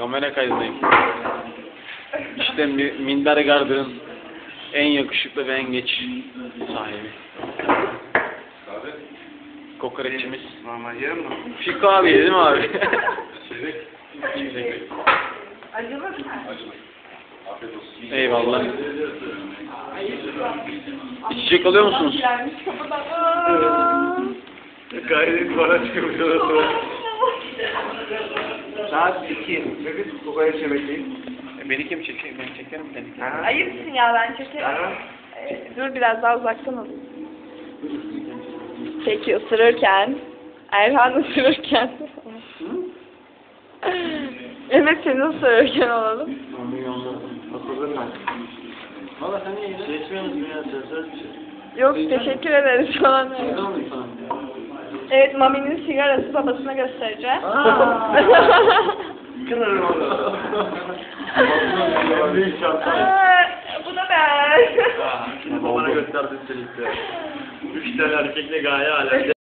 kamera kaydındayım. İşte Mi- Minder Garden'ın en yakışıklı ve en geç sahibi. Kahve. Kokoreççimiz. Normal yerim mi? Fiko abi değil mi abi? Çeyrek. Çeyrek. Acılı mı? Acılı. Afiyet olsun. Eyvallah. İçecek alıyor musunuz? Gelmiş kapıdan. Aa! Saat 2. Biz kokoreç yemekteyiz. E, Beni kim çekiyor? Ben çekerim seni. Aha. Ayıpsın ya ben çekerim. Aha. Ee, dur biraz daha uzaktan alayım. Peki ısırırken, Erhan ısırırken. evet seni ısırırken alalım. Nasılsın lan? Valla sen niye Seçmiyor musun ya? Yok teşekkür ederiz falan. Evet Mami'nin sigarası babasına göstereceğim. Kınarım onu. Şartlar. Aa, bu da ben. Babana gösterdim seni işte. Üç tane erkekle gaye alemde.